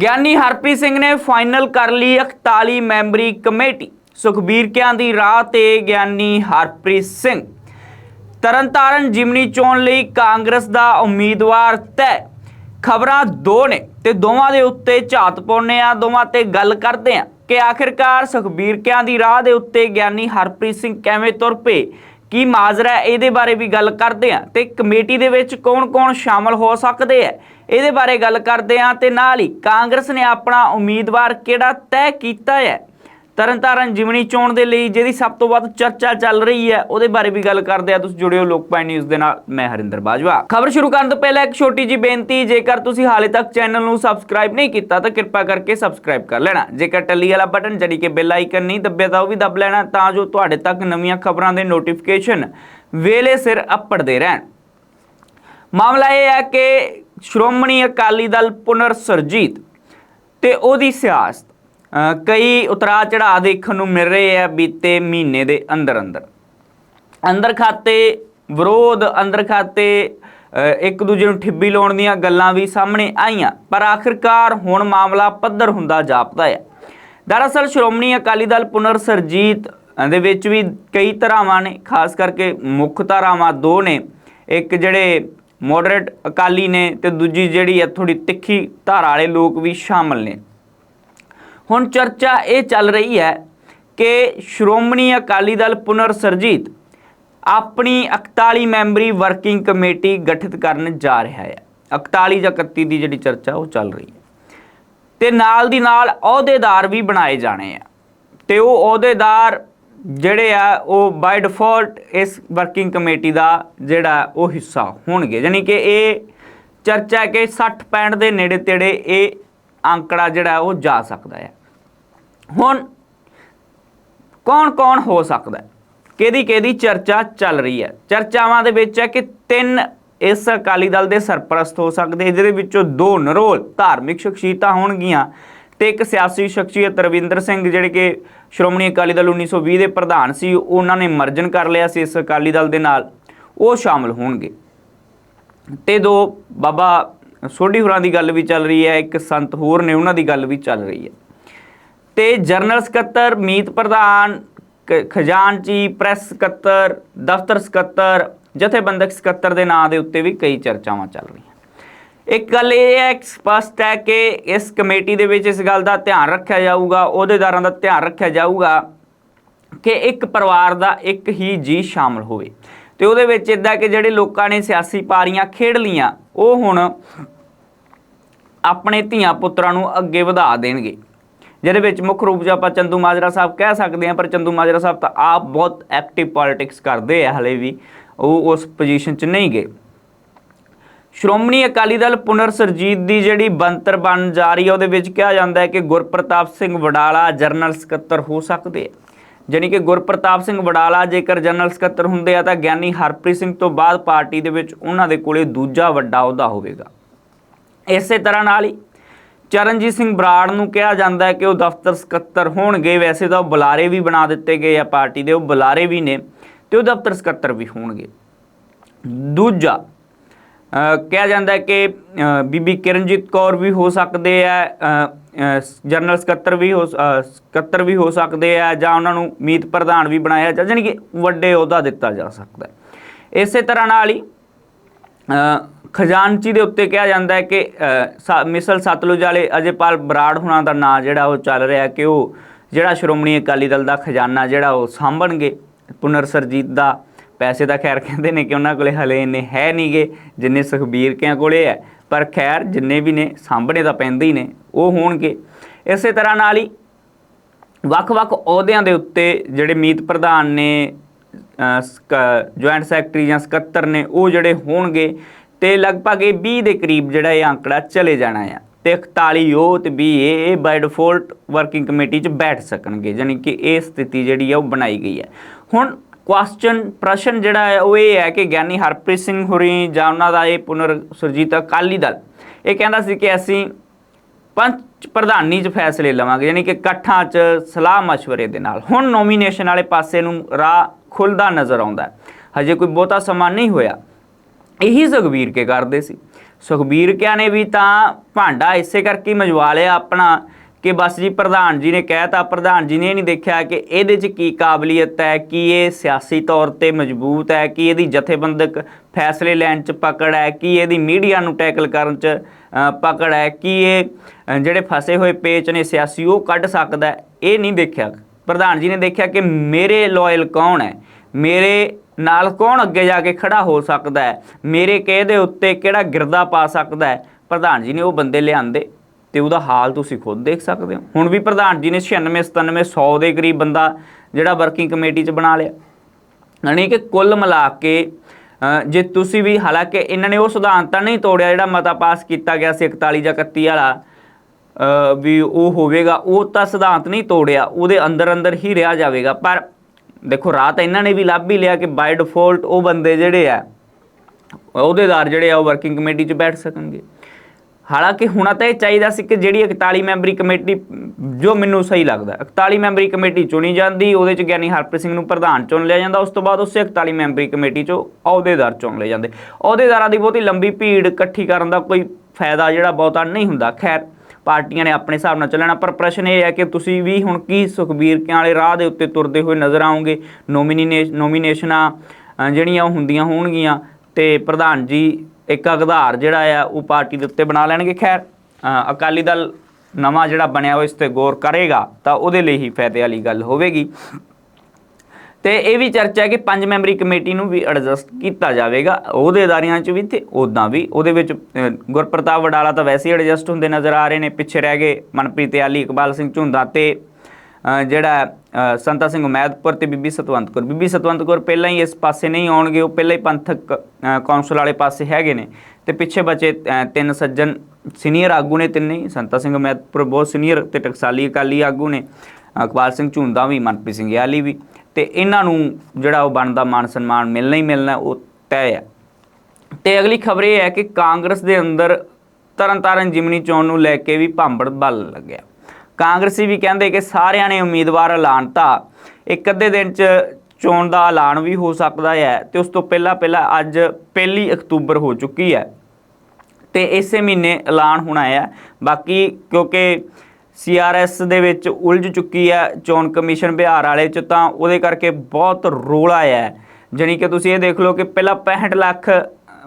ਗਿਆਨੀ ਹਰਪ੍ਰੀਤ ਸਿੰਘ ਨੇ ਫਾਈਨਲ ਕਰ ਲਈ 41 ਮੈਂਬਰੀ ਕਮੇਟੀ। ਸੁਖਬੀਰ ਕਿਆਂ ਦੀ ਰਾਹ ਤੇ ਗਿਆਨੀ ਹਰਪ੍ਰੀਤ ਸਿੰਘ। ਤਰਨਤਾਰਨ ਜਿਮਨੀ ਚੋਣ ਲਈ ਕਾਂਗਰਸ ਦਾ ਉਮੀਦਵਾਰ ਤੈ। ਖਬਰਾਂ ਦੋ ਨੇ ਤੇ ਦੋਵਾਂ ਦੇ ਉੱਤੇ ਝਾਤ ਪਾਉਨੇ ਆ ਦੋਵਾਂ ਤੇ ਗੱਲ ਕਰਦੇ ਆ ਕਿ ਆਖਿਰਕਾਰ ਸੁਖਬੀਰ ਕਿਆਂ ਦੀ ਰਾਹ ਦੇ ਉੱਤੇ ਗਿਆਨੀ ਹਰਪ੍ਰੀਤ ਸਿੰਘ ਕਿਵੇਂ ਤੁਰ ਪਏ? ਕੀ ਮਾਜਰਾ ਇਹਦੇ ਬਾਰੇ ਵੀ ਗੱਲ ਕਰਦੇ ਆ ਤੇ ਕਮੇਟੀ ਦੇ ਵਿੱਚ ਕੌਣ-ਕੌਣ ਸ਼ਾਮਲ ਹੋ ਸਕਦੇ ਆ ਇਹਦੇ ਬਾਰੇ ਗੱਲ ਕਰਦੇ ਆ ਤੇ ਨਾਲ ਹੀ ਕਾਂਗਰਸ ਨੇ ਆਪਣਾ ਉਮੀਦਵਾਰ ਕਿਹੜਾ ਤੈਅ ਕੀਤਾ ਹੈ? ਤਰਨਤਾਰਨ ਜਿਮਣੀ ਚੋਣ ਦੇ ਲਈ ਜਿਹਦੀ ਸਭ ਤੋਂ ਵੱਧ ਚਰਚਾ ਚੱਲ ਰਹੀ ਹੈ, ਉਹਦੇ ਬਾਰੇ ਵੀ ਗੱਲ ਕਰਦੇ ਆ ਤੁਸੀਂ ਜੁੜਿਓ ਲੋਕਪਾਲ ਨਿਊਜ਼ ਦੇ ਨਾਲ, ਮੈਂ ਹਰਿੰਦਰ ਬਾਜਵਾ। ਖਬਰ ਸ਼ੁਰੂ ਕਰਨ ਤੋਂ ਪਹਿਲਾਂ ਇੱਕ ਛੋਟੀ ਜੀ ਬੇਨਤੀ, ਜੇਕਰ ਤੁਸੀਂ ਹਾਲੇ ਤੱਕ ਚੈਨਲ ਨੂੰ ਸਬਸਕ੍ਰਾਈਬ ਨਹੀਂ ਕੀਤਾ, ਤਾਂ ਕਿਰਪਾ ਕਰਕੇ ਸਬਸਕ੍ਰਾਈਬ ਕਰ ਲੈਣਾ। ਜੇਕਰ ਟੱਲੀ ਵਾਲਾ ਬਟਨ ਜਿਹੜੀ ਕਿ ਬੈਲ ਆਈਕਨ ਨਹੀਂ ਦੱਬਿਆ, ਤਾਂ ਉਹ ਵੀ ਦੱਬ ਲੈਣਾ, ਤਾਂ ਜੋ ਤੁਹਾਡੇ ਤੱਕ ਨਵੀਆਂ ਖਬਰਾਂ ਦੇ ਨੋਟੀਫਿਕੇਸ਼ਨ ਵੇਲੇ ਸਿਰ ਅੱਪੜਦੇ ਰਹਿਣ। ਮਾਮਲਾ ਇਹ ਹੈ ਕਿ ਸ਼੍ਰੋਮਣੀ ਅਕਾਲੀ ਦਲ ਪੁਨਰ ਸਰਜੀਤ ਤੇ ਉਹਦੀ ਸਿਆਸਤ ਕਈ ਉਤਰਾ ਚੜਾਅ ਦੇਖਣ ਨੂੰ ਮਿਲ ਰਹੇ ਆ ਬੀਤੇ ਮਹੀਨੇ ਦੇ ਅੰਦਰ ਅੰਦਰ। ਅੰਦਰ ਖਾਤੇ ਵਿਰੋਧ, ਅੰਦਰ ਖਾਤੇ ਇੱਕ ਦੂਜੇ ਨੂੰ ਠਿੱਬੀ ਲਾਉਣ ਦੀਆਂ ਗੱਲਾਂ ਵੀ ਸਾਹਮਣੇ ਆਈਆਂ, ਪਰ ਆਖਿਰਕਾਰ ਹੁਣ ਮਾਮਲਾ ਪੱਧਰ ਹੁੰਦਾ ਜਾਪਦਾ ਹੈ ਦਰਅਸਲ ਸ਼੍ਰੋਮਣੀ ਅਕਾਲੀ ਦਲ ਪੁਨਰ ਸਰਜੀਤ ਦੇ ਵਿੱਚ ਵੀ ਕਈ ਧਾਰਾਵਾਂ ਨੇ, ਖਾਸ ਕਰਕੇ ਮੁੱਖ ਧਾਰਾਵਾਂ ਦੋ ਨੇ। ਇੱਕ ਜਿਹੜੇ ਮੋਡਰੇਟ ਅਕਾਲੀ ਨੇ ਤੇ ਦੂਜੀ ਜਿਹੜੀ ਹੈ ਥੋੜੀ ਤਿੱਖੀ ਧਾਰਾ ਵਾਲੇ ਲੋਕ ਵੀ ਸ਼ਾਮਲ ਨੇ। ਹੁਣ ਚਰਚਾ ਇਹ ਚੱਲ ਰਹੀ ਹੈ ਕਿ ਸ਼੍ਰੋਮਣੀ ਅਕਾਲੀ ਦਲ ਪੁਨਰ ਸਰਜੀਤ ਆਪਣੀ 41 ਮੈਂਬਰੀ ਵਰਕਿੰਗ ਕਮੇਟੀ ਗਠਿਤ ਕਰਨ ਜਾ ਰਿਹਾ ਹੈ। 41 ਜਾਂ 31 ਦੀ ਜਿਹੜੀ ਚਰਚਾ, ਉਹ ਚੱਲ ਰਹੀ ਹੈ। ਤੇ ਨਾਲ ਦੀ ਨਾਲ ਅਹੁਦੇਦਾਰ ਵੀ ਬਣਾਏ ਜਾਣੇ ਆ। ਤੇ ਉਹ ਅਹੁਦੇਦਾਰ ਜਿਹੜੇ ਆ, ਉਹ ਬਾਈ ਡਿਫਾਲਟ ਇਸ ਵਰਕਿੰਗ ਕਮੇਟੀ ਦਾ ਜਿਹੜਾ, ਉਹ ਹਿੱਸਾ ਹੋਣਗੇ। ਯਾਨੀ ਕਿ ਇਹ ਚਰਚਾ ਹੈ ਕਿ 60 65 ਦੇ ਨੇੜੇ ਤੇੜੇ ਇਹ ਅੰਕੜਾ ਜਿਹੜਾ, ਉਹ ਜਾ ਸਕਦਾ ਹੈ। ਹੁਣ ਕੌਣ ਕੌਣ ਹੋ ਸਕਦਾ ਹੈ? ਕਿਹਦੀ ਕਿਹਦੀ ਚਰਚਾ ਚੱਲ ਰਹੀ ਹੈ? ਚਰਚਾਵਾਂ ਦੇ ਵਿੱਚ ਹੈ ਕਿ ਤਿੰਨ ਇਸ ਅਕਾਲੀ ਦਲ ਦੇ ਸਰਪ੍ਰਸਤ ਹੋ ਸਕਦੇ ਜਿਹਦੇ ਵਿੱਚੋਂ ਦੋ ਨਰੋਲ ਧਾਰਮਿਕ ਸ਼ਖਸੀਅਤਾਂ ਹੋਣਗੀਆਂ ਤੇ ਇੱਕ ਸਿਆਸੀ ਸ਼ਖਸੀਅਤ ਰਵਿੰਦਰ ਸਿੰਘ, ਜਿਹੜੇ ਕਿ ਸ਼੍ਰੋਮਣੀ ਅਕਾਲੀ ਦਲ 1920 ਦੇ ਪ੍ਰਧਾਨ ਸੀ, ਉਹਨਾਂ ਨੇ ਮਰਜਨ ਕਰ ਲਿਆ ਸੀ ਇਸ ਅਕਾਲੀ ਦਲ ਦੇ ਨਾਲ। ਉਹ ਸ਼ਾਮਲ ਹੋਣਗੇ। ਤੇ ਦੋ ਬਾਬਾ ਸੋਢੀ ਹੋਰਾਂ ਦੀ ਗੱਲ ਵੀ ਚੱਲ ਰਹੀ ਹੈ, ਇੱਕ ਸੰਤ ਹੋਰ ਨੇ, ਉਹਨਾਂ ਦੀ ਗੱਲ ਵੀ ਚੱਲ ਰਹੀ ਹੈ। ਤੇ ਜਨਰਲ ਸਕੱਤਰ, ਮੀਤ ਪ੍ਰਧਾਨ, ਕ- ਖਜ਼ਾਨਚੀ ਪ੍ਰੈਸ ਸਕੱਤਰ, ਦਫ਼ਤਰ ਸਕੱਤਰ, ਜਥੇਬੰਦਕ ਸਕੱਤਰ ਦੇ ਨਾਂ ਦੇ ਉੱਤੇ ਵੀ ਕਈ ਚਰਚਾਵਾਂ ਚੱਲ ਰਹੀਆਂ। ਇੱਕ ਗੱਲ ਇਹ ਹੈ ਕਿ ਸਪਸ਼ਟ ਹੈ ਕਿ ਇਸ ਕਮੇਟੀ ਦੇ ਵਿੱਚ ਇਸ ਗੱਲ ਦਾ ਧਿਆਨ ਰੱਖਿਆ ਜਾਊਗਾ, ਅਹੁਦੇਦਾਰਾਂ ਦਾ ਧਿਆਨ ਰੱਖਿਆ ਜਾਊਗਾ ਕਿ ਇੱਕ ਪਰਿਵਾਰ ਦਾ ਇੱਕ ਹੀ ਜੀ ਸ਼ਾਮਲ ਹੋਵੇ। ਤੇ ਉਹਦੇ ਵਿੱਚ ਇਦਾਂ ਕਿ ਜਿਹੜੇ ਲੋਕਾਂ ਨੇ ਸਿਆਸੀ ਪਾਰੀਆਂ ਖੇਡ ਲੀਆਂ ਉਹ ਹੁਣ ਆਪਣੇ ਧੀਆਂ ਪੁੱਤਰਾਂ ਨੂੰ ਅੱਗੇ ਵਧਾ ਦੇਣਗੇ। ਜਿਹਦੇ ਵਿੱਚ ਮੁੱਖ ਰੂਪ 'ਚ ਆਪਾਂ ਚੰਦੂ ਮਾਜਰਾ ਸਾਹਿਬ ਕਹਿ ਸਕਦੇ ਹਾਂ, ਪਰ ਚੰਦੂ ਮਾਜਰਾ ਸਾਹਿਬ ਤਾਂ ਆਪ ਬਹੁਤ ਐਕਟਿਵ ਪੋਲਿਟਿਕਸ ਕਰਦੇ ਆ, ਹਲੇ ਵੀ। ਉਹ ਉਸ ਪੋਜੀਸ਼ਨ 'ਚ ਨਹੀਂ ਗਏ। ਸ਼੍ਰੋਮਣੀ ਅਕਾਲੀ ਦਲ ਪੁਨਰ ਸਰਜੀਤ ਦੀ ਜਿਹੜੀ ਬੰਤਰ ਬਣ ਜਾ ਰਹੀ ਹੈ ਉਹਦੇ ਵਿੱਚ ਕਿਹਾ ਜਾਂਦਾ ਹੈ ਕਿ ਗੁਰਪ੍ਰਤਾਪ ਸਿੰਘ ਵਡਾਲਾ ਜਨਰਲ ਸਕੱਤਰ ਹੋ ਸਕਦੇ ਆ। ਜਾਣੀ ਕਿ ਗੁਰਪ੍ਰਤਾਪ ਸਿੰਘ ਵਡਾਲਾ ਜੇਕਰ ਜਨਰਲ ਸਕੱਤਰ ਹੁੰਦੇ ਆ, ਤਾਂ ਗਿਆਨੀ ਹਰਪ੍ਰੀਤ ਸਿੰਘ ਤੋਂ ਬਾਅਦ ਪਾਰਟੀ ਦੇ ਵਿੱਚ ਉਹਨਾਂ ਦੇ ਕੋਲੇ ਦੂਜਾ ਵੱਡਾ ਅਹੁਦਾ ਹੋਵੇਗਾ। ਇਸੇ ਤਰ੍ਹਾਂ ਨਾਲ ਹੀ ਚਰਨਜੀਤ ਸਿੰਘ ਬਰਾੜ ਨੂੰ ਕਿਹਾ ਜਾਂਦਾ ਹੈ ਕਿ ਉਹ ਦਫ਼ਤਰ ਸਕੱਤਰ ਹੋਣਗੇ। ਵੈਸੇ ਤਾਂ ਉਹ ਬੁਲਾਰੇ ਵੀ ਬਣਾ ਦਿੱਤੇ ਗਏ ਆ ਪਾਰਟੀ ਦੇ, ਉਹ ਬੁਲਾਰੇ ਵੀ ਨੇ ਤੇ ਉਹ ਦਫ਼ਤਰ ਸਕੱਤਰ ਵੀ ਹੋਣਗੇ। ਦੂਜਾ ਕਿਹਾ ਜਾਂਦਾ ਹੈ ਕਿ ਬੀਬੀ ਕਿਰਨਜੀਤ ਕੌਰ ਵੀ ਹੋ ਸਕਦੇ ਆ ਜਨਰਲ ਸਕੱਤਰ ਵੀ ਹੋ ਸਕੱਤਰ ਵੀ ਹੋ ਸਕਦੇ ਆ ਜਾਂ ਉਹਨਾਂ ਨੂੰ ਮੀਤ ਪ੍ਰਧਾਨ ਵੀ ਬਣਾਇਆ ਜਾ ਜਾਣੀ ਕਿ ਵੱਡੇ ਅਹੁਦਾ ਦਿੱਤਾ ਜਾ ਸਕਦਾ ਇਸੇ ਤਰ੍ਹਾਂ ਨਾਲ ਹੀ ਖਜ਼ਾਨਚੀ ਦੇ ਉੱਤੇ ਕਿਹਾ ਜਾਂਦਾ ਹੈ ਕਿ ਸਾ- ਮਿਸਲ ਸਤਲੁਜ ਵਾਲੇ ਅਜੇਪਾਲ ਬਰਾੜ ਹੁਣਾਂ ਦਾ ਨਾਂ ਜਿਹੜਾ ਉਹ ਚੱਲ ਰਿਹਾ ਕਿ ਉਹ ਜਿਹੜਾ ਸ਼੍ਰੋਮਣੀ ਅਕਾਲੀ ਦਲ ਦਾ ਖਜ਼ਾਨਾ ਜਿਹੜਾ ਉਹ ਸਾਂਭਣਗੇ। ਪੁਨਰ ਸਰਜੀਤ ਦਾ ਪੈਸੇ ਦਾ ਖੈਰ ਕਹਿੰਦੇ ਨੇ ਕਿ ਉਹਨਾਂ ਕੋਲੇ ਹਲੇ ਇੰਨੇ ਹੈ ਨਹੀਂਗੇ, ਜਿੰਨੇ ਸੁਖਬੀਰ ਕਿਆਂ ਕੋਲੇ ਹੈ। ਪਰ ਖੈਰ ਜਿੰਨੇ ਵੀ ਨੇ, ਸਾਂਭਣੇ ਤਾਂ ਪੈਂਦੇ ਹੀ ਨੇ, ਉਹ ਹੋਣਗੇ। ਇਸੇ ਤਰ੍ਹਾਂ ਨਾਲ ਹੀ ਵੱਖ-ਵੱਖ ਅਹੁਦਿਆਂ ਦੇ ਉੱਤੇ ਜਿਹੜੇ ਮੀਤ ਪ੍ਰਧਾਨ ਨੇ ਜੁਆਇੰਟ ਸੈਕਟਰੀ ਜਾਂ ਸਕੱਤਰ ਨੇ ਉਹ ਜਿਹੜੇ ਹੋਣਗੇ ਤੇ ਲਗਭਗ ਇਹ 20 ਦੇ ਕਰੀਬ ਜਿਹੜਾ ਇਹ ਅੰਕੜਾ ਚਲੇ ਜਾਣਾ ਆ। ਤੇ 41 ਉਹ ਤੇ 20 ਇਹ ਇਹ ਬਾਈ ਡਿਫਾਲਟ ਵਰਕਿੰਗ ਕਮੇਟੀ 'ਚ ਬੈਠ ਸਕਣਗੇ ਯਾਨੀ ਕਿ ਇਹ ਸਥਿਤੀ ਜਿਹੜੀ ਆ ਉਹ ਬਣਾਈ ਗਈ ਹੈ ਹੁਣ ਕੁਐਸਚਨ ਪ੍ਰਸ਼ਨ ਜਿਹੜਾ ਹੈ ਉਹ ਇਹ ਹੈ ਕਿ ਗਿਆਨੀ ਹਰਪ੍ਰੀਤ ਸਿੰਘ ਹੁਰੀ ਜਾਂ ਉਹਨਾਂ ਦਾ ਇਹ ਪੁਨਰ ਸੁਰਜੀਤ ਅਕਾਲੀ ਦਲ, ਇਹ ਕਹਿੰਦਾ ਸੀ ਕਿ ਅਸੀਂ ਪੰਚ ਪ੍ਰਧਾਨੀ 'ਚ ਫੈਸਲੇ ਲਵਾਂਗੇ ਯਾਨੀ ਕਿ ਇਕੱਠਾਂ 'ਚ ਸਲਾਹ مشਵਰੇ ਦੇ ਨਾਲ। ਹੁਣ ਨੋਮੀਨੇਸ਼ਨ ਵਾਲੇ ਪਾਸੇ ਨੂੰ ਰਾਹ ਖੁੱਲਦਾ ਨਜ਼ਰ ਆਉਂਦਾ ਹਜੇ ਕੋਈ ਬਹੁਤਾ ਸਮਾਂ ਨਹੀਂ ਹੋਇਆ। ਇਹੀ ਸੁਖਬੀਰ ਕੇ ਕਰਦੇ ਸੀ। ਸੁਖਬੀਰ ਕਿਆ ਨੇ ਵੀ ਤਾਂ ਭਾਂਡਾ ਇਸੇ ਕਰਕੇ ਮਜਵਾ ਲਿਆ ਆਪਣਾ ਕਿ ਬਸ ਜੀ ਪ੍ਰਧਾਨ ਜੀ ਨੇ ਕਹਿਤਾ ਪ੍ਰਧਾਨ ਜੀ ਨੇ ਇਹ ਨਹੀਂ ਦੇਖਿਆ ਕਿ ਇਹਦੇ 'ਚ ਕੀ ਕਾਬਲੀਅਤ ਹੈ, ਕੀ ਇਹ ਸਿਆਸੀ ਤੌਰ ਤੇ ਮਜ਼ਬੂਤ ਹੈ, ਕੀ ਇਹਦੀ ਜਥੇਬੰਦਕ ਫੈਸਲੇ ਲੈਣ 'ਚ ਪਕੜ ਹੈ, ਕੀ ਇਹਦੀ ਮੀਡੀਆ ਨੂੰ ਟੈਕਲ ਕਰਨ 'ਚ ਪਕੜ ਹੈ, ਕੀ ਇਹ ਜਿਹੜੇ ਫਸੇ ਹੋਏ ਪੇਚ ਨੇ ਸਿਆਸੀ ਉਹ ਕੱਢ ਸਕਦਾ ਇਹ ਨਹੀਂ ਦੇਖਿਆ। ਪ੍ਰਧਾਨ ਜੀ ਨੇ ਦੇਖਿਆ ਕਿ ਮੇਰੇ ਲਾਇਲ ਕੌਣ ਹੈ? ਮੇਰੇ ਨਾਲ ਕੌਣ ਅੱਗੇ ਜਾ ਕੇ ਖੜਾ ਹੋ ਸਕਦਾ ਹੈ? ਮੇਰੇ ਕਹਿ ਦੇ ਉੱਤੇ ਕਿਹੜਾ ਗਿਰਦਾ ਪਾ ਸਕਦਾ ਹੈ? ਪ੍ਰਧਾਨ ਜੀ ਨੇ ਉਹ ਬੰਦੇ ਲਿਆਂਦੇ ਤੇ ਉਹਦਾ ਹਾਲ ਤੁਸੀਂ ਖੁਦ ਦੇਖ ਸਕਦੇ ਹੋ। ਹੁਣ ਵੀ ਪ੍ਰਧਾਨ ਜੀ ਨੇ 96 97 100 ਦੇ ਕਰੀਬ ਬੰਦਾ ਜਿਹੜਾ ਵਰਕਿੰਗ ਕਮੇਟੀ 'ਚ ਬਣਾ ਲਿਆ। ਯਾਨੀ ਕਿ ਕੁੱਲ ਮਿਲਾ ਕੇ ਜੇ ਤੁਸੀਂ ਵੀ ਹਾਲਾਂਕਿ ਇਹਨਾਂ ਨੇ ਉਹ ਸਿਧਾਂਤ ਤਾਂ ਨਹੀਂ ਤੋੜਿਆ ਜਿਹੜਾ ਮਤਾ ਪਾਸ ਕੀਤਾ ਗਿਆ ਸੀ 41 ਜਾਂ 31 ਵਾਲਾ ਵੀ ਉਹ ਹੋਵੇਗਾ, ਉਹ ਤਾਂ ਸਿਧਾਂਤ ਨਹੀਂ ਤੋੜਿਆ, ਉਹਦੇ ਅੰਦਰ ਅੰਦਰ ਹੀ ਰਿਹਾ ਜਾਵੇਗਾ। ਪਰ ਦੇਖੋ, ਰਾਤ ਇਹਨਾਂ ਨੇ ਵੀ ਲੱਭ ਹੀ ਲਿਆ ਕਿ ਬਾਈ ਡਿਫਾਲਟ ਉਹ ਬੰਦੇ ਜਿਹੜੇ ਆ, ਅਹੁਦੇਦਾਰ ਜਿਹੜੇ ਆ, ਉਹ ਵਰਕਿੰਗ ਕਮੇਟੀ 'ਚ ਬੈਠ ਸਕਣਗੇ। ਹਾਲਾਂਕਿ ਹੁਣ ਤਾਂ ਇਹ ਚਾਹੀਦਾ ਸੀ ਕਿ ਜਿਹੜੀ 41 ਮੈਂਬਰੀ ਕਮੇਟੀ, ਜੋ ਮੈਨੂੰ ਸਹੀ ਲੱਗਦਾ 41 ਮੈਂਬਰੀ ਕਮੇਟੀ ਚੁਣੀ ਜਾਂਦੀ, ਉਹਦੇ ਚ ਗਿਆਨੀ ਹਰਪ੍ਰੀਤ ਸਿੰਘ ਨੂੰ ਪ੍ਰਧਾਨ ਚੁਣ ਲਿਆ ਜਾਂਦਾ, ਉਸ ਤੋਂ ਬਾਅਦ ਉਸੇ 41 ਮੈਂਬਰੀ ਕਮੇਟੀ ਚੋਂ ਅਹੁਦੇਦਾਰ ਚੁਣ ਲਏ ਜਾਂਦੇ। ਅਹੁਦੇਦਾਰਾਂ ਦੀ ਬਹੁਤੀ ਲੰਬੀ ਭੀੜ ਇਕੱਠੀ ਕਰਨ ਦਾ ਕੋਈ ਫਾਇਦਾ ਜਿਹੜਾ ਬਹੁਤਾ ਨਹੀਂ ਹੁੰਦਾ। ਖੈਰ ਪਾਰਟੀਆਂ ਨੇ ਆਪਣੇ ਹਿਸਾਬ ਨਾਲ ਚੱਲਣਾ, ਪਰ ਪ੍ਰਸ਼ਨ ਇਹ ਹੈ ਕਿ ਤੁਸੀਂ ਵੀ ਹੁਣ ਕੀ ਸੁਖਬੀਰ ਕਿਆਂ ਵਾਲੇ ਰਾਹ ਦੇ ਉੱਤੇ ਤੁਰਦੇ ਹੋਏ ਨਜ਼ਰ ਆਉਂਗੇ ਨੋਮੀਨੇ ਨੋਮੀਨੇਸ਼ਨਾਂ ਜਿਹੜੀਆਂ ਉਹ ਹੁੰਦੀਆਂ ਹੋਣਗੀਆਂ ਤੇ ਪ੍ਰਧਾਨ ਜੀ, ਇੱਕ ਅਗਧਾਰ ਜਿਹੜਾ ਆ, ਉਹ ਪਾਰਟੀ ਦੇ ਉੱਤੇ ਬਣਾ ਲੈਣਗੇ। ਖੈਰ ਅਕਾਲੀ ਦਲ ਨਵਾਂ ਜਿਹੜਾ ਬਣਿਆ, ਉਹ ਇਸ ਤੇ ਗੌਰ ਕਰੇਗਾ, ਤਾਂ ਉਹਦੇ ਲਈ ਹੀ ਫਾਇਦੇ ਵਾਲੀ ਗੱਲ ਹੋਵੇਗੀ। ਤੇ ਇਹ ਵੀ ਚਰਚਾ ਹੈ ਕਿ ਪੰਜ ਮੈਂਬਰੀ ਕਮੇਟੀ ਨੂੰ ਵੀ ਐਡਜਸਟ ਕੀਤਾ ਜਾਵੇਗਾ। ਅਹੁਦੇਦਾਰੀਆਂ 'ਚ ਵੀ ਤੇ ਉਦਾਂ ਵੀ। ਉਹਦੇ ਵਿੱਚ ਗੁਰਪ੍ਰਤਾਪ ਵਡਾਲਾ ਤਾਂ ਵੈਸੇ ਹੀ ਐਡਜਸਟ ਹੁੰਦੇ ਨਜ਼ਰ ਆ ਰਹੇ ਨੇ। ਪਿੱਛੇ ਰਹਿ ਗਏ ਮਨਪ੍ਰੀਤ ਆਲੀ ਇਕਬਾਲ ਸਿੰਘ ਝੁੰਦਾ ਤੇ ਜਿਹੜਾ ਸੰਤਾ ਸਿੰਘ ਉਮੈਦਪੁਰ ਤੇ ਬੀਬੀ ਸਤਵੰਤ ਕੌਰ। ਬੀਬੀ ਸਤਵੰਤ ਕੌਰ ਪਹਿਲਾਂ ਹੀ ਇਸ ਪਾਸੇ ਨਹੀਂ ਆਉਣਗੇ। ਉਹ ਪਹਿਲਾਂ ਹੀ ਪੰਥਕ ਕੌਂਸਲ ਵਾਲੇ ਪਾਸੇ ਹੈਗੇ ਨੇ। ਤੇ ਪਿੱਛੇ ਬਚੇ ਤਿੰਨ ਸੱਜਣ ਸੀਨੀਅਰ ਆਗੂ ਨੇ ਤਿੰਨੇ ਹੀ। ਸੰਤਾ ਸਿੰਘ ਉਮੈਦਪੁਰ ਬਹੁਤ ਸੀਨੀਅਰ ਤੇ ਟਕਸਾਲੀ ਅਕਾਲੀ ਆਗੂ ਨੇ। ਇਕਬਾਲ ਸਿੰਘ ਝੁੰਦਾ ਵੀ, ਮਨਪ੍ਰੀਤ ਸਿੰਘ ਆਲੀ ਵੀ। ਤੇ ਇਹਨਾਂ ਨੂੰ ਜਿਹੜਾ ਉਹ ਬਣਦਾ ਮਾਨ ਸਨਮਾਨ ਮਿਲਣਾ ਹੀ ਮਿਲਣਾ, ਉਹ ਤੈਅ ਹੈ। ਤੇ ਅਗਲੀ ਖਬਰ ਇਹ ਹੈ ਕਿ ਕਾਂਗਰਸ ਦੇ ਅੰਦਰ ਤਰਨਤਾਰਨ ਜਿਮਨੀ ਚੋਣ ਨੂੰ ਲੈ ਕੇ ਵੀ ਭਾਂਬੜ ਬਲ ਲੱਗਿਆ। ਕਾਂਗਰਸੀ ਵੀ ਕਹਿੰਦੇ ਕਿ ਸਾਰਿਆਂ ਨੇ ਉਮੀਦਵਾਰ ਐਲਾਨਤਾ ਇੱਕ ਅੱਧੇ ਦਿਨ ਚ ਚੋਣ ਦਾ ਐਲਾਨ ਵੀ ਹੋ ਸਕਦਾ ਹੈ ਤੇ ਉਸ ਤੋਂ ਪਹਿਲਾਂ ਪਹਿਲਾਂ ਅੱਜ ਪਹਿਲੀ ਅਕਤੂਬਰ ਹੋ ਚੁੱਕੀ ਹੈ। ਤੇ ਇਸੇ ਮਹੀਨੇ ਐਲਾਨ ਹੋਣਾ ਹੈ। ਬਾਕੀ ਕਿਉਂਕਿ ਸੀਆਰਐਸ ਦੇ ਵਿੱਚ ਉਲਝ ਚੁੱਕੀ ਹੈ ਚੋਣ ਕਮਿਸ਼ਨ ਬਿਹਾਰ ਵਾਲੇ ਚ ਤਾਂ ਉਹਦੇ ਕਰਕੇ ਬਹੁਤ ਰੋਲਾ ਹੈ। ਜਾਣੀ ਕਿ ਤੁਸੀਂ ਇਹ ਦੇਖ ਲਓ ਕਿ ਪਹਿਲਾਂ 65 ਲੱਖ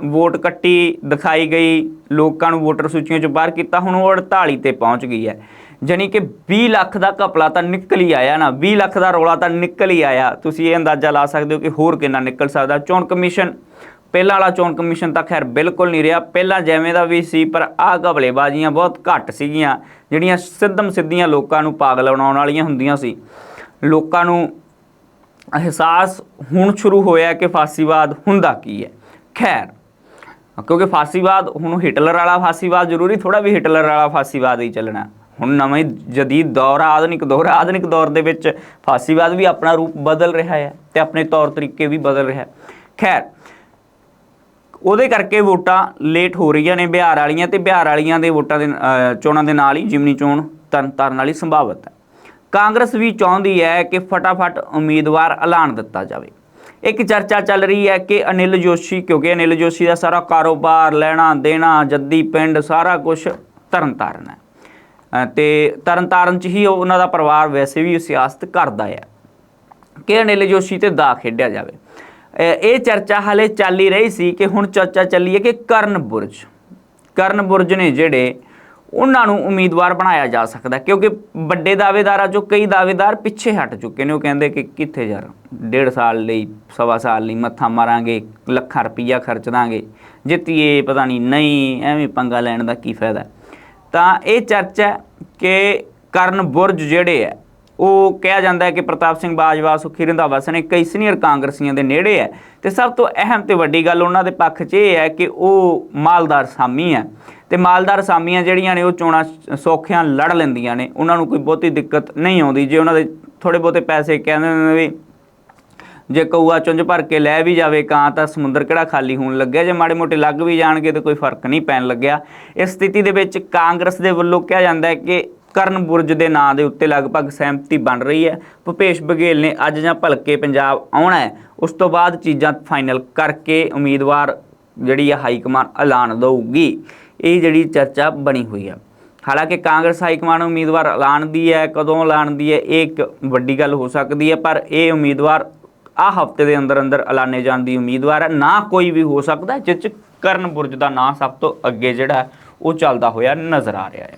ਵੋਟ ਕੱਟੀ ਦਿਖਾਈ ਗਈ, ਲੋਕਾਂ ਨੂੰ ਵੋਟਰ ਸੂਚੀਆਂ ਚੋਂ ਬਾਹਰ ਕੀਤਾ, ਹੁਣ ਉਹ 48 ਤੇ ਪਹੁੰਚ ਗਈ ਹੈ। ਜਾਣੀ ਕਿ 20 ਲੱਖ ਦਾ ਘਪਲਾ ਤਾਂ ਨਿਕਲ ਹੀ ਆਇਆ ਨਾ 20 ਲੱਖ ਦਾ ਰੋਲਾ ਤਾਂ ਨਿਕਲ ਹੀ ਆਇਆ। ਤੁਸੀਂ ਇਹ ਅੰਦਾਜ਼ਾ ਲਾ ਸਕਦੇ ਹੋ ਕਿ ਹੋਰ ਕਿੰਨਾ ਨਿਕਲ ਸਕਦਾ। ਚੋਣ ਕਮਿਸ਼ਨ ਪਹਿਲਾਂ ਵਾਲਾ ਚੋਣ ਕਮਿਸ਼ਨ ਤਾਂ ਖੈਰ ਬਿਲਕੁਲ ਨਹੀਂ ਰਿਹਾ। ਪਹਿਲਾਂ ਜਿਵੇਂ ਦਾ ਵੀ ਸੀ, ਪਰ ਆਹ ਘਬਲੇਬਾਜ਼ੀਆਂ ਬਹੁਤ ਘੱਟ ਸੀਗੀਆਂ, ਜਿਹੜੀਆਂ ਸਿੱਧਮ ਸਿੱਧੀਆਂ ਲੋਕਾਂ ਨੂੰ ਪਾਗਲ ਬਣਾਉਣ ਵਾਲੀਆਂ ਹੁੰਦੀਆਂ ਸੀ। ਲੋਕਾਂ ਨੂੰ ਅਹਿਸਾਸ ਹੁਣ ਸ਼ੁਰੂ ਹੋਇਆ ਕਿ ਫਾਸੀਵਾਦ ਹੁੰਦਾ ਕੀ ਹੈ। ਖੈਰ, ਕਿਉਂਕਿ ਫਾਸੀਵਾਦ ਹੁਣ ਹਿਟਲਰ ਵਾਲਾ ਫਾਸੀਵਾਦ ਜ਼ਰੂਰੀ ਥੋੜਾ ਵੀ ਹਿਟਲਰ ਵਾਲਾ ਫਾਸੀਵਾਦ ਹੀ ਚੱਲਣਾ। ਹੁਣ ਨਵੇਂ ਜਦੀਦ ਦੌਰ, ਆਧੁਨਿਕ ਦੌਰ ਆਧੁਨਿਕ ਦੌਰ ਦੇ ਵਿੱਚ ਫਾਸੀਵਾਦ ਵੀ ਆਪਣਾ ਰੂਪ ਬਦਲ ਰਿਹਾ ਹੈ ਤੇ ਆਪਣੇ ਤੌਰ ਤਰੀਕੇ ਵੀ ਬਦਲ ਰਿਹਾ ਹੈ। ਖੈਰ ਉਹਦੇ ਕਰਕੇ ਵੋਟਾਂ ਲੇਟ ਹੋ ਰਹੀਆਂ ਨੇ ਬਿਹਾਰ ਵਾਲੀਆਂ ਤੇ ਬਿਹਾਰ ਵਾਲੀਆਂ ਦੇ ਵੋਟਾਂ ਦੇ ਚੋਣਾਂ ਦੇ ਨਾਲ ਹੀ ਜਿਮਨੀ ਚੋਣ ਤਰਨਤਾਰਨ ਵਾਲੀ ਸੰਭਾਵਤ ਹੈ। ਕਾਂਗਰਸ ਵੀ ਚਾਹੁੰਦੀ ਹੈ ਕਿ ਫਟਾਫਟ ਉਮੀਦਵਾਰ ਐਲਾਨ ਦਿੱਤਾ ਜਾਵੇ। ਇੱਕ ਚਰਚਾ ਚੱਲ ਰਹੀ ਹੈ ਕਿ ਅਨਿਲ ਜੋਸ਼ੀ ਕਿਉਂਕਿ ਅਨਿਲ ਜੋਸ਼ੀ ਦਾ ਸਾਰਾ ਕਾਰੋਬਾਰ ਲੈਣਾ ਦੇਣਾ ਜੱਦੀ ਪਿੰਡ ਸਾਰਾ ਕੁਝ ਤਰਨਤਾਰਨ ਹੈ। ਅ, ਤੇ ਤਰਨ ਚ ਹੀ ਉਹਨਾਂ ਦਾ ਪਰਿਵਾਰ ਵੈਸੇ ਵੀ ਸਿਆਸਤ ਕਰਦਾ ਹੈ ਕਿ ਅਨਿਲ ਜੋਸ਼ੀ ਤੇ ਦਾ ਖੇਡਿਆ ਜਾਵੇ। ਇਹ ਚਰਚਾ ਹਾਲੇ ਚੱਲ ਹੀ ਰਹੀ ਸੀ ਕਿ ਹੁਣ ਚਰਚਾ ਚੱਲੀ ਹੈ ਕਿ ਕਰਨ ਬੁਰਜ ਕਰਨ ਬੁਰਜ ਨੇ ਜਿਹੜੇ ਉਹਨਾਂ ਨੂੰ ਉਮੀਦਵਾਰ ਬਣਾਇਆ ਜਾ ਸਕਦਾ ਕਿਉਂਕਿ ਵੱਡੇ ਦਾਅਵੇਦਾਰਾਂ ਚੋਂ ਕਈ ਦਾਅਵੇਦਾਰ ਪਿੱਛੇ ਹਟ ਚੁੱਕੇ ਨੇ, ਉਹ ਕਹਿੰਦੇ ਕਿ ਕਿੱਥੇ ਯਾਰ ਡੇਢ ਸਾਲ ਲਈ, ਸਵਾ ਸਾਲ ਲਈ ਮੱਥਾ ਮਾਰਾਂਗੇ, ਲੱਖਾਂ ਰੁਪਈਆ ਖਰਚ ਦਾਂਗੇ, ਜਿੱਤੀਏ, ਪਤਾ ਨਹੀਂ ਨਹੀਂ, ਐਵੇਂ ਪੰਗਾ ਲੈਣ ਦਾ ਕੀ ਫਾਇਦਾ ਤਾਂ ਇਹ ਚਰਚਾ ਕਿ ਕਰਨ ਬੁਰਜ ਜਿਹੜੇ ਹੈ ਉਹ ਕਿਹਾ ਜਾਂਦਾ ਹੈ ਕਿ ਪ੍ਰਤਾਪ ਸਿੰਘ ਬਾਜਵਾ, ਸੁਖੀ ਰੰਧਾਵਾ ਸਣੇ ਕਈ ਸੀਨੀਅਰ ਕਾਂਗਰਸੀਆਂ ਦੇ ਨੇੜੇ ਹੈ ਤੇ ਸਭ ਤੋਂ ਅਹਿਮ ਤੇ ਵੱਡੀ ਗੱਲ ਉਹਨਾਂ ਦੇ ਪੱਖ 'ਚ ਇਹ ਹੈ ਕਿ ਉਹ ਮਾਲਦਾਰ ਸਾਮੀ ਹੈ ਤੇ ਮਾਲਦਾਰ ਸਾਮੀਆਂ ਜਿਹੜੀਆਂ ਨੇ ਉਹ ਚੋਣਾਂ ਸੌਖਿਆਂ ਲੜ ਲੈਂਦੀਆਂ ਨੇ, ਉਹਨਾਂ ਨੂੰ ਕੋਈ ਬਹੁਤੀ ਦਿੱਕਤ ਨਹੀਂ ਆਉਂਦੀ। ਜੇ ਉਹਨਾਂ ਦੇ ਥੋੜੇ ਬਹੁਤੇ ਪੈਸੇ ਕਹਿੰਦੇ ਨੇ ਵੀ ਜੇ ਕਊਆ ਚੁੰਝ ਭਰ ਕੇ ਲੈ ਵੀ ਜਾਵੇ ਕਾਂ ਤਾਂ ਸਮੁੰਦਰ ਕਿਹੜਾ ਖਾਲੀ ਹੋਣ ਲੱਗਿਆ, ਜੇ ਮਾੜੇ ਮੋਟੇ ਲੱਗ ਵੀ ਜਾਣਗੇ ਤਾਂ ਕੋਈ ਫ਼ਰਕ ਨਹੀਂ ਪੈਣ ਲੱਗਿਆ। ਇਸ ਸਥਿਤੀ ਦੇ ਵਿੱਚ ਕਾਂਗਰਸ ਦੇ ਵੱਲੋਂ ਕਿਹਾ ਜਾਂਦਾ ਹੈ ਕਿ ਕਰਨ ਬੁਰਜ ਦੇ ਨਾਂ ਦੇ ਉੱਤੇ ਲਗਭਗ ਸਹਿਮਤੀ ਬਣ ਰਹੀ ਹੈ। ਭੁਪੇਸ਼ ਬਘੇਲ ਨੇ ਅੱਜ ਜਾਂ ਭਲਕੇ ਪੰਜਾਬ ਆਉਣਾ ਹੈ। ਉਸ ਤੋਂ ਬਾਅਦ ਚੀਜ਼ਾਂ ਫਾਈਨਲ ਕਰਕੇ ਉਮੀਦਵਾਰ ਜਿਹੜੀ ਆ ਹਾਈ ਕਮਾਨ ਐਲਾਨ ਦਊਗੀ। ਇਹ ਜਿਹੜੀ ਚਰਚਾ ਬਣੀ ਹੋਈ ਹੈ ਹਾਲਾਂਕਿ ਕਾਂਗਰਸ ਹਾਈ ਕਮਾਨ ਉਮੀਦਵਾਰ ਐਲਾਨ ਦੀ ਹੈ, ਕਦੋਂ ਐਲਾਨ ਦੀ ਹੈ, ਇਹ ਇੱਕ ਵੱਡੀ ਗੱਲ ਹੋ ਸਕਦੀ ਹੈ, ਪਰ ਇਹ ਉਮੀਦਵਾਰ ਆ ਹਫ਼ਤੇ ਦੇ ਅੰਦਰ ਅੰਦਰ ਐਲਾਨੇ ਜਾਣ ਦੀ ਉਮੀਦਵਾਰ ਹੈ। ਨਾ ਕੋਈ ਵੀ ਹੋ ਸਕਦਾ ਜਿਸ 'ਚ ਕਰਨ ਬੁਰਜ ਦਾ ਨਾਂ ਸਭ ਤੋਂ ਅੱਗੇ ਜਿਹੜਾ ਉਹ ਚੱਲਦਾ ਹੋਇਆ ਨਜ਼ਰ ਆ ਰਿਹਾ ਹੈ।